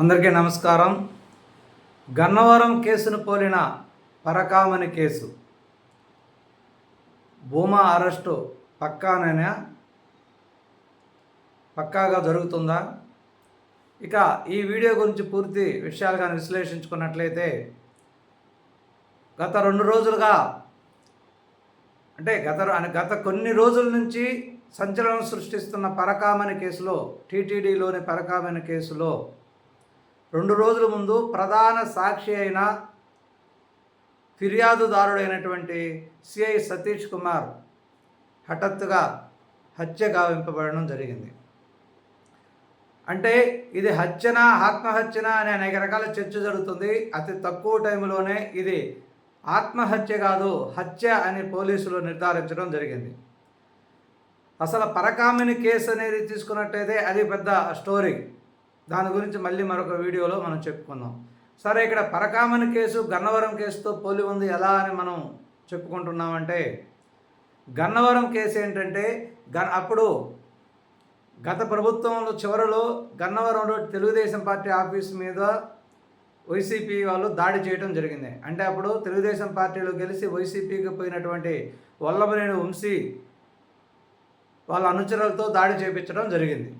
అందరికీ నమస్కారం. గన్నవరం కేసును పోలిన పరకామని కేసు. భూమా అరెస్టు పక్కానైనా? పక్కాగా జరుగుతుందా? ఇక ఈ వీడియో గురించి పూర్తి విషయాలు కానీ విశ్లేషించుకున్నట్లయితే గత రెండు రోజులుగా అంటే గత గత కొన్ని రోజుల నుంచి సంచలనం సృష్టిస్తున్న పరకామని కేసులో టీటీడీలోని పరకామని కేసులో రెండు రోజుల ముందు ప్రధాన సాక్షి అయిన ఫిర్యాదుదారుడైనటువంటి సిఐ సతీష్ కుమార్ హఠాత్తుగా హత్య గావింపబడడం జరిగింది. అంటే ఇది హత్యన ఆత్మహత్యన అనే అనేక రకాల చర్చ జరుగుతుంది. అతి తక్కువ టైంలోనే ఇది ఆత్మహత్య కాదు హత్య అని పోలీసులు నిర్ధారించడం జరిగింది. అసలు పరకామిని కేసు అనేది తీసుకున్నట్టయితే అది పెద్ద స్టోరీ. దాని గురించి మళ్ళీ మరొక వీడియోలో మనం చెప్పుకుందాం. సరే ఇక్కడ పరకామని కేసు గన్నవరం కేసుతో పోలి ఉంది. ఎలా అని మనం చెప్పుకుంటున్నామంటే గన్నవరం కేసు ఏంటంటే గ అప్పుడు గత ప్రభుత్వంలో చివరిలో గన్నవరం తెలుగుదేశం పార్టీ ఆఫీస్ మీద వైసీపీ వాళ్ళు దాడి చేయడం జరిగింది. అంటే అప్పుడు తెలుగుదేశం పార్టీలో గెలిచి వైసీపీకి పోయినటువంటి వల్లభనేని వంశీ వాళ్ళ అనుచరులతో దాడి చేపించడం జరిగింది.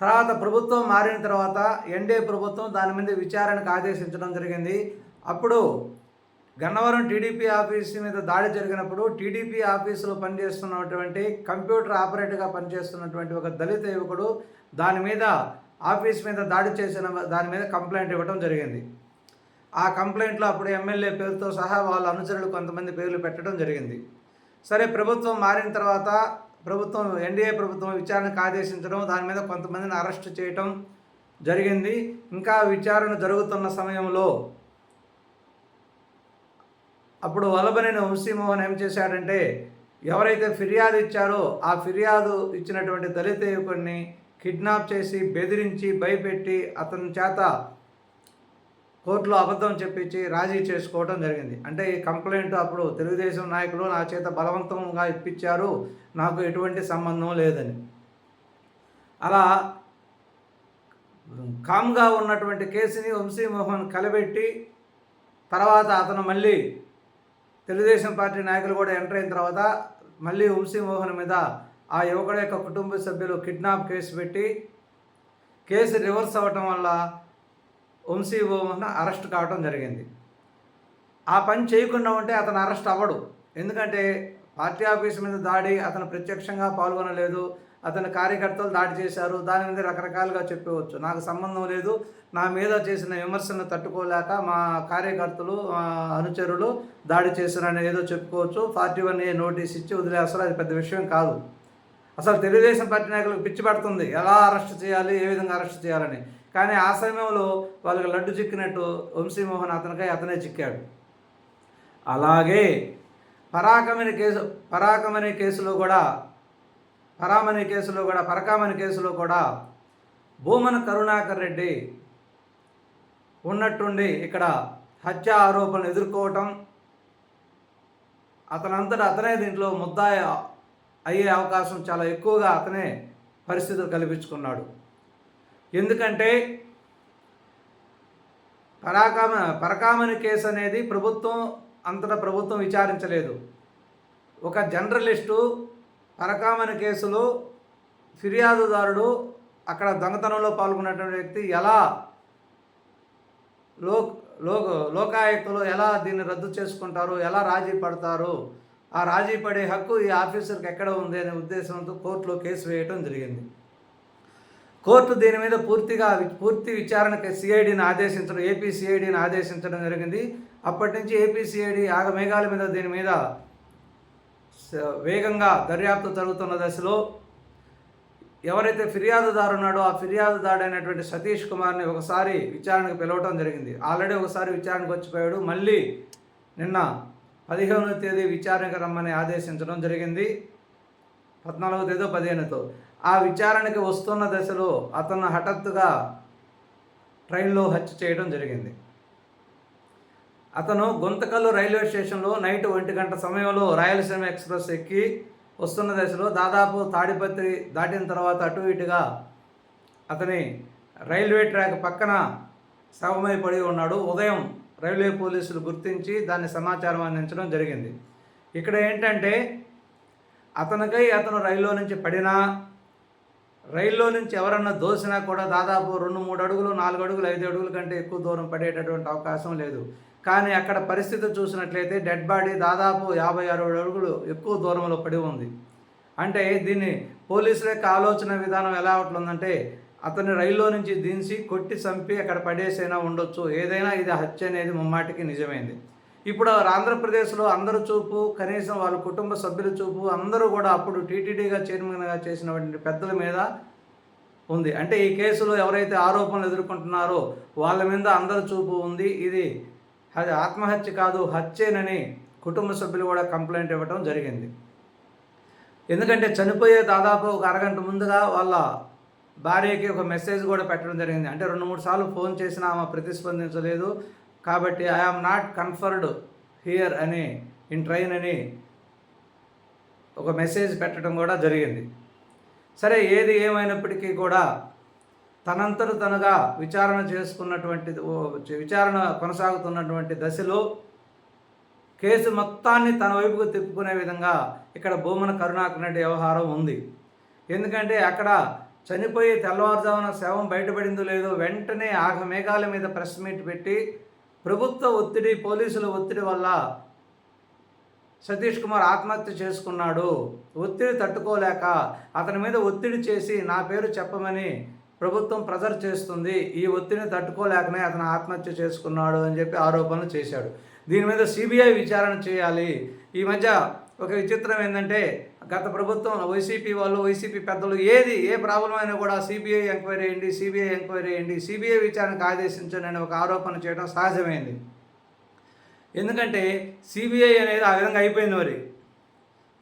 తర్వాత ప్రభుత్వం మారిన తర్వాత ఎన్డీఏ ప్రభుత్వం దాని మీద విచారణకు ఆదేశించడం జరిగింది. అప్పుడు గన్నవరం టీడీపీ ఆఫీస్ మీద దాడి జరిగినప్పుడు టీడీపీ ఆఫీసులో పనిచేస్తున్నటువంటి కంప్యూటర్ ఆపరేటర్గా పనిచేస్తున్నటువంటి ఒక దళిత యువకుడు దాని మీద ఆఫీస్ మీద దాడి చేసిన దాని మీద కంప్లైంట్ ఇవ్వడం జరిగింది. ఆ కంప్లైంట్లో అప్పుడు ఎమ్మెల్యే పేరుతో సహా వాళ్ళ అనుచరులు కొంతమంది పేర్లు పెట్టడం జరిగింది. సరే ప్రభుత్వం మారిన తర్వాత ప్రభుత్వం ఎన్డీఏ ప్రభుత్వం విచారణకు ఆదేశించడం దాని మీద కొంతమందిని అరెస్ట్ చేయటం జరిగింది. ఇంకా విచారణ జరుగుతున్న సమయంలో అప్పుడు వల్లభనేని వంశీమోహన్ ఏం చేశాడంటే ఎవరైతే ఫిర్యాదు ఇచ్చారో ఆ ఫిర్యాదు ఇచ్చినటువంటి దళిత యువకుడిని కిడ్నాప్ చేసి బెదిరించి భయపెట్టి అతని చేత కోర్టులో అబద్ధం చెప్పించి రాజీ చేసుకోవడం జరిగింది. అంటే ఈ కంప్లైంట్ అప్పుడు తెలుగుదేశం నాయకులు నా చేత బలవంతంగా ఇప్పించారు నాకు ఎటువంటి సంబంధం లేదని. అలా కామ్గా ఉన్నటువంటి కేసుని వంశీమోహన్ కలబెట్టి తర్వాత అతను మళ్ళీ తెలుగుదేశం పార్టీ నాయకులు కూడా ఎంటర్ అయిన తర్వాత మళ్ళీ వంశీమోహన్ మీద ఆ యువకుడు యొక్క కుటుంబ సభ్యులు కిడ్నాప్ కేసు పెట్టి కేసు రివర్స్ అవ్వటం వల్ల వంశీమోహన్ అరెస్ట్ కావడం జరిగింది. ఆ పని చేయకుండా ఉంటే అతను అరెస్ట్ అవ్వడు. ఎందుకంటే పార్టీ ఆఫీస్ మీద దాడి అతను ప్రత్యక్షంగా పాల్గొనలేదు. అతని కార్యకర్తలు దాడి చేశారు. దాని మీద రకరకాలుగా చెప్పవచ్చు. నాకు సంబంధం లేదు. నా మీద చేసిన విమర్శను తట్టుకోలేక మా కార్యకర్తలు అనుచరులు దాడి చేశారని ఏదో చెప్పుకోవచ్చు. పార్టీ వన్ ఏ నోటీస్ ఇచ్చి వదిలేస్తారు. అది పెద్ద విషయం కాదు. అసలు తెలుగుదేశం పార్టీ నాయకులకు పిచ్చి పడుతుంది. ఎలా అరెస్ట్ చేయాలి? ఏ విధంగా అరెస్ట్ చేయాలని. కానీ ఆ సమయంలో వాళ్ళకి లడ్డు చిక్కినట్టు వంశీమోహన్ అతనికై అతనే చిక్కాడు. అలాగే పరాకమని కేసు పరాకమని కేసులో కూడా పరామణి కేసులో కూడా పరకామణి కేసులో కూడా భూమన కరుణాకర్ రెడ్డి ఉన్నట్టుండి ఇక్కడ హత్య ఆరోపణలు ఎదుర్కోవటం అతనంతటా అతనే దీంట్లో ముద్దాయ అయ్యే అవకాశం చాలా ఎక్కువగా అతనే పరిస్థితులు కల్పించుకున్నాడు. ఎందుకంటే పరాకామ పరకామని కేసు అనేది ప్రభుత్వం అంతటా ప్రభుత్వం విచారించలేదు. ఒక జర్నలిస్టు పరకామని కేసులో ఫిర్యాదుదారుడు అక్కడ దొంగతనంలో పాల్గొన్నటువంటి వ్యక్తి ఎలా లో లోక లోకాయుక్తలు ఎలా దీన్ని రద్దు చేసుకుంటారు ఎలా రాజీ పడతారు ఆ రాజీ పడే హక్కు ఈ ఆఫీసర్కి ఎక్కడ ఉంది అనే ఉద్దేశంతో కోర్టులో కేసు వేయటం జరిగింది. కోర్టు దీని మీద పూర్తిగా పూర్తి విచారణకి సిఐడిని ఆదేశించడం ఏపీ సిఐడిని ఆదేశించడం జరిగింది. అప్పటి నుంచి ఏపీ సిఐడి ఆగమేఘాల మీద దీని మీద వేగంగా దర్యాప్తు జరుగుతున్న దశలో ఎవరైతే ఫిర్యాదుదారు ఉన్నాడో ఆ ఫిర్యాదుదారు అయినటువంటి సతీష్ కుమార్ని ఒకసారి విచారణకు పిలవటం జరిగింది. ఆల్రెడీ ఒకసారి విచారణకు వచ్చిపోయాడు. మళ్ళీ నిన్న పదిహేనవ తేదీ విచారణకు రమ్మని ఆదేశించడం జరిగింది. పద్నాలుగో తేదో పదిహేనుతో. ఆ విచారణకి వస్తున్న దశలో అతను హఠాత్తుగా ట్రైన్లో హత్య చేయడం జరిగింది. అతను గుంతకల్లు రైల్వే స్టేషన్లో నైట్ ఒంటి గంట సమయంలో రాయలసీమ ఎక్స్ప్రెస్ ఎక్కి వస్తున్న దశలో దాదాపు తాడిపత్రి దాటిన తర్వాత అటు ఇటుగా అతని రైల్వే ట్రాక్ పక్కన శవమై పడి ఉన్నాడు. ఉదయం రైల్వే పోలీసులు గుర్తించి దాన్ని సమాచారం అందించడం జరిగింది. ఇక్కడ ఏంటంటే అతనికై అతను రైల్లో నుంచి పడినా రైల్లో నుంచి ఎవరన్నా దోసినా కూడా దాదాపు రెండు మూడు అడుగులు నాలుగు అడుగులు ఐదు అడుగుల కంటే ఎక్కువ దూరం పడేటటువంటి అవకాశం లేదు. కానీ అక్కడ పరిస్థితి చూసినట్లయితే డెడ్ బాడీ దాదాపు యాభై అరవై అడుగులు ఎక్కువ దూరంలో పడి ఉంది. అంటే దీన్ని పోలీసుల యొక్క ఆలోచన విధానం ఎలా ఉంటుందంటే అతన్ని రైల్లో నుంచి దించి కొట్టి చంపి అక్కడ పడేసైనా ఉండొచ్చు. ఏదైనా ఇది హత్య అనేది ముమ్మాటికి నిజమైంది. ఇప్పుడు ఆంధ్రప్రదేశ్లో అందరు చూపు కనీసం వాళ్ళ కుటుంబ సభ్యుల చూపు అందరూ కూడా అప్పుడు టీటీడీగా చైర్మన్గా చేసినటువంటి పెద్దల మీద ఉంది. అంటే ఈ కేసులో ఎవరైతే ఆరోపణలు ఎదుర్కొంటున్నారో వాళ్ళ మీద అందరి చూపు ఉంది. ఇది అది ఆత్మహత్య కాదు హత్యేనని కుటుంబ సభ్యులు కూడా కంప్లైంట్ ఇవ్వడం జరిగింది. ఎందుకంటే చనిపోయే దాదాపు ఒక అరగంట ముందుగా వాళ్ళ భార్యకి ఒక మెసేజ్ కూడా పెట్టడం జరిగింది. అంటే రెండు మూడు సార్లు ఫోన్ చేసినా ఆమె ప్రతిస్పందించలేదు. కాబట్టి I am not comfort here అని ఇన్ ట్రైన్ అని ఒక మెసేజ్ పెట్టడం కూడా జరిగింది. సరే ఏది ఏమైనప్పటికీ కూడా తనంతరు తనుగా విచారణ చేసుకున్నటువంటి విచారణ కొనసాగుతున్నటువంటి దశలో కేసు మొత్తాన్ని తన వైపుకు తిప్పుకునే విధంగా ఇక్కడ భూమన కరుణాకర్ రెడ్డి వ్యవహారం ఉంది. ఎందుకంటే అక్కడ చనిపోయి తెల్లవారుజామున శవం బయటపడిందో లేదో వెంటనే ఆగ మేఘాల మీద ప్రెస్ మీట్ పెట్టి ప్రభుత్వ ఒత్తిడి పోలీసుల ఒత్తిడి వల్ల సతీష్ కుమార్ ఆత్మహత్య చేసుకున్నాడు. ఒత్తిడి తట్టుకోలేక అతని మీద ఒత్తిడి చేసి నా పేరు చెప్పమని ప్రభుత్వం ప్రెజర్ చేస్తుంది. ఈ ఒత్తిడిని తట్టుకోలేకనే అతను ఆత్మహత్య చేసుకున్నాడు అని చెప్పి ఆరోపణలు చేశాడు. దీని మీద సిబిఐ విచారణ చేయాలి. ఈ మధ్య ఒక విచిత్రం ఏంటంటే గత ప్రభుత్వం వైసీపీ వాళ్ళు వైసీపీ పెద్దలు ఏది ఏ ప్రాబ్లం అయినా కూడా సిబిఐ ఎంక్వైరీ అయ్యండి సిబిఐ ఎంక్వైరీ అయ్యండి సిబిఐ విచారణకు ఆదేశించండి ఒక ఆరోపణ చేయడం సహజమైంది. ఎందుకంటే సిబిఐ అనేది ఆ విధంగా అయిపోయింది మరి.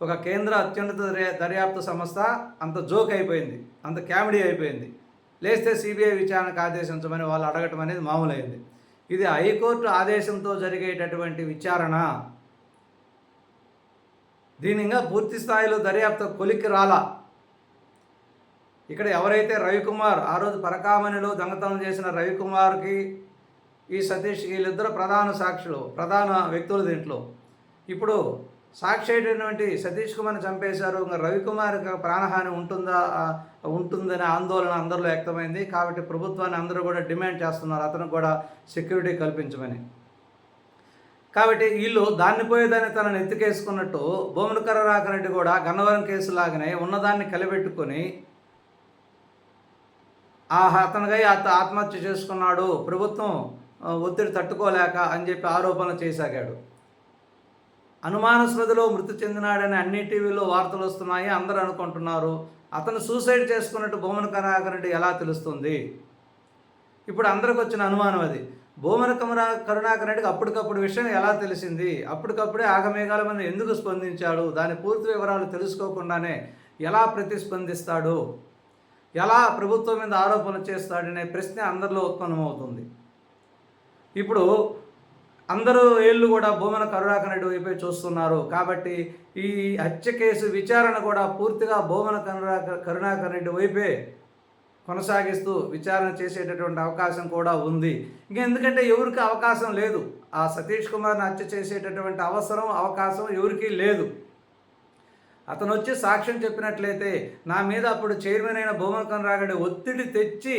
ఒక కేంద్ర అత్యున్నత దర్యాప్తు సంస్థ అంత జోక్ అయిపోయింది అంత కామెడీ అయిపోయింది. లేస్తే సిబిఐ విచారణకు ఆదేశించమని వాళ్ళు అడగటం అనేది మామూలైంది. ఇది హైకోర్టు ఆదేశంతో జరిగేటటువంటి విచారణ. దీని ఇంకా పూర్తి స్థాయిలో దర్యాప్తు కొలిక్కి రాలా. ఇక్కడ ఎవరైతే రవికుమార్ ఆ రోజు పరకామణిలో దొంగతనం చేసిన రవికుమార్కి ఈ సతీష్ వీళ్ళిద్దరు ప్రధాన సాక్షులు ప్రధాన వ్యక్తులు దీంట్లో. ఇప్పుడు సాక్షి అయినటువంటి సతీష్ కుమార్ని చంపేశారు ఇంకా రవికుమార్కి ప్రాణహాని ఉంటుందా ఉంటుందనే ఆందోళన అందరిలో వ్యక్తమైంది. కాబట్టి ప్రభుత్వాన్ని అందరూ కూడా డిమాండ్ చేస్తున్నారు అతనికి కూడా సెక్యూరిటీ కల్పించమని. కాబట్టి వీళ్ళు దాన్ని పోయేదాన్ని తనను ఎత్తుకేసుకున్నట్టు భూమనకర రాకరెడ్డి కూడా గన్నవరం కేసు లాగానే ఉన్నదాన్ని కలిపెట్టుకొని ఆ అతనికై అత ఆత్మహత్య చేసుకున్నాడు ప్రభుత్వం ఒత్తిడి తట్టుకోలేక అని చెప్పి ఆరోపణలు చేసాగాడు అనుమానాస్పదలో మృతి చెందినాడని అన్ని టీవీలో వార్తలు వస్తున్నాయి అందరూ అనుకుంటున్నారు. అతను సూసైడ్ చేసుకున్నట్టు భూమన కరాకరెడ్డి ఎలా తెలుస్తుంది? ఇప్పుడు అందరికి వచ్చిన అనుమానం అది. భూమన కమరా కరుణాకర్ రెడ్డికి అప్పటికప్పుడు విషయం ఎలా తెలిసింది? అప్పటికప్పుడే ఆగమేఘాల మీద ఎందుకు స్పందించాడు? దాని పూర్తి వివరాలు తెలుసుకోకుండానే ఎలా ప్రతిస్పందిస్తాడు? ఎలా ప్రభుత్వం మీద ఆరోపణలు చేస్తాడనే ప్రశ్న అందరిలో ఉత్పన్నమవుతుంది. ఇప్పుడు అందరూ ఏళ్ళు కూడా భూమన కరుణాకర్ రెడ్డి వైపే చూస్తున్నారు. కాబట్టి ఈ హత్య కేసు విచారణ కూడా పూర్తిగా భూమన కరుణాకర్ కరుణాకర్ రెడ్డి వైపే కొనసాగిస్తూ విచారణ చేసేటటువంటి అవకాశం కూడా ఉంది. ఇంకెందుకంటే ఎవరికి అవకాశం లేదు. ఆ సతీష్ కుమార్ని హత్య చేసేటటువంటి అవసరం అవకాశం ఎవరికీ లేదు. అతను వచ్చి సాక్ష్యం చెప్పినట్లయితే నా మీద అప్పుడు చైర్మన్ అయిన భూమకం రాగడి ఒత్తిడి తెచ్చి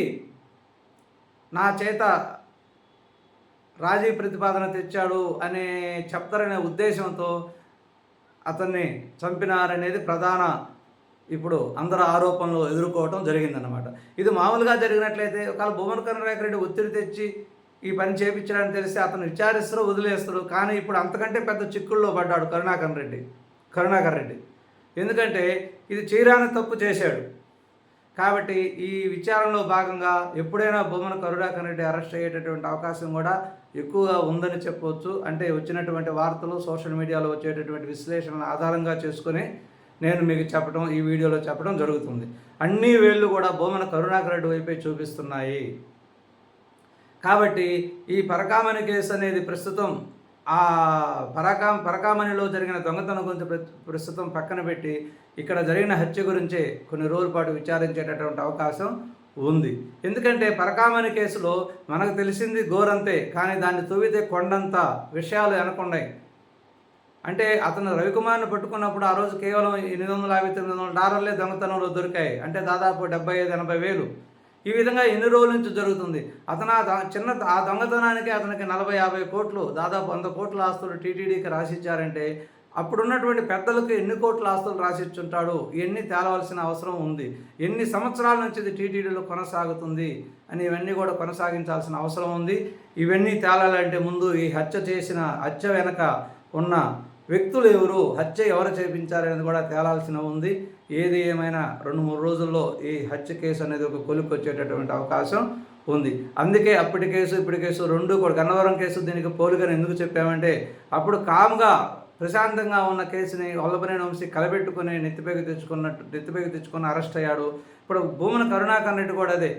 నా చేత రాజీ ప్రతిపాదన తెచ్చాడు అనే చెప్తారనే ఉద్దేశంతో అతన్ని చంపినారనేది ప్రధాన ఇప్పుడు అందరు ఆరోపణలు ఎదుర్కోవటం జరిగిందన్నమాట. ఇది మామూలుగా జరిగినట్లయితే ఒకవేళ భువన కరుణాకర్ రెడ్డి ఒత్తిడి తెచ్చి ఈ పని చేయించడానికి తెలిసి అతను విచారిస్తారు వదిలేస్తారు. కానీ ఇప్పుడు అంతకంటే పెద్ద చిక్కుల్లో పడ్డాడు కరుణాకర్ రెడ్డి. కరుణాకర్ రెడ్డి. ఎందుకంటే ఇది చీరాని తప్పు చేశాడు. కాబట్టి ఈ విచారణలో భాగంగా ఎప్పుడైనా బొమ్మన కరుణాకర్ రెడ్డి అరెస్ట్ అయ్యేటటువంటి అవకాశం కూడా ఎక్కువగా ఉందని చెప్పవచ్చు అంటే వచ్చినటువంటి వార్తలు సోషల్ మీడియాలో వచ్చేటటువంటి విశ్లేషణల ఆధారంగా చేసుకొని నేను మీకు చెప్పడం ఈ వీడియోలో చెప్పడం జరుగుతుంది. అన్ని వేళ్ళు కూడా బొమ్మన కరుణాకర్ రెడ్డి వైపే చూపిస్తున్నాయి. కాబట్టి ఈ పరకామణి కేసు అనేది ప్రస్తుతం ఆ పరకా పరకామణిలో జరిగిన దొంగతనం గురించి ప్ర- ప్రస్తుతం పక్కన పెట్టి ఇక్కడ జరిగిన హత్య గురించే కొన్ని రోజుల పాటు విచారించేటటువంటి అవకాశం ఉంది. ఎందుకంటే పరకామణి కేసులో మనకు తెలిసింది గోరంతే కానీ దాన్ని తవ్వితే కొండంత విషయాలు వెనకున్నాయి అంటే అతను రవికుమార్ని పట్టుకున్నప్పుడు ఆ రోజు కేవలం ఎనిమిది వందల యాభై తొమ్మిది వందల డాలర్లే దొంగతనంలో దొరికాయి. అంటే దాదాపు డెబ్బై ఐదు ఎనభై వేలు. ఈ విధంగా ఎన్ని రోజుల నుంచి జరుగుతుంది? అతను ఆ చిన్న ఆ దొంగతనానికి అతనికి నలభై యాభై కోట్లు దాదాపు వంద కోట్ల ఆస్తులు టీటీడీకి రాసిచ్చారంటే అప్పుడున్నటువంటి పెద్దలకు ఎన్ని కోట్ల ఆస్తులు రాసిచ్చుంటాడు? ఇవన్నీ తేలవలసిన అవసరం ఉంది? ఎన్ని సంవత్సరాల నుంచి ఇది టీటీడీలో కొనసాగుతుంది? అని ఇవన్నీ కూడా కొనసాగించాల్సిన అవసరం ఉంది. ఇవన్నీ తేలాలంటే ముందు ఈ హత్య చేసిన హత్య వెనక ఉన్న వ్యక్తులు ఎవరు హత్య ఎవరు చేపించారనేది కూడా తేలాల్సిన ఉంది. ఏది ఏమైనా రెండు మూడు రోజుల్లో ఈ హత్య కేసు అనేది ఒక కొలిక్కి వచ్చేటటువంటి అవకాశం ఉంది. అందుకే అప్పటి కేసు ఇప్పటి కేసు రెండు కూడా గన్నవరం కేసు దీనికి పోలికని ఎందుకు చెప్పామంటే అప్పుడు కామ్గా ప్రశాంతంగా ఉన్న కేసుని వల్లభనేని వంశీ కలబెట్టుకుని నెత్తిపైకి తెచ్చుకున్నట్టు నెత్తిపైకి తెచ్చుకుని అరెస్ట్ అయ్యాడు. ఇప్పుడు భూమన కరుణాకర్ రెడ్డి కూడా అదే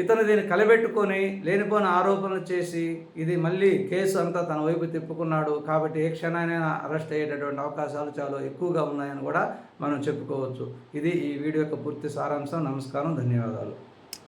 ఇతను దీన్ని కలబెట్టుకొని లేనిపోయిన ఆరోపణలు చేసి ఇది మళ్ళీ కేసు అంతా తన వైపు తిప్పుకున్నాడు కాబట్టి ఏ క్షణానైనా అరెస్ట్ అయ్యేటటువంటి అవకాశాలు చాలా ఎక్కువగా ఉన్నాయని కూడా మనం చెప్పుకోవచ్చు. ఇది ఈ వీడియో యొక్క పూర్తి సారాంశం. నమస్కారం. ధన్యవాదాలు.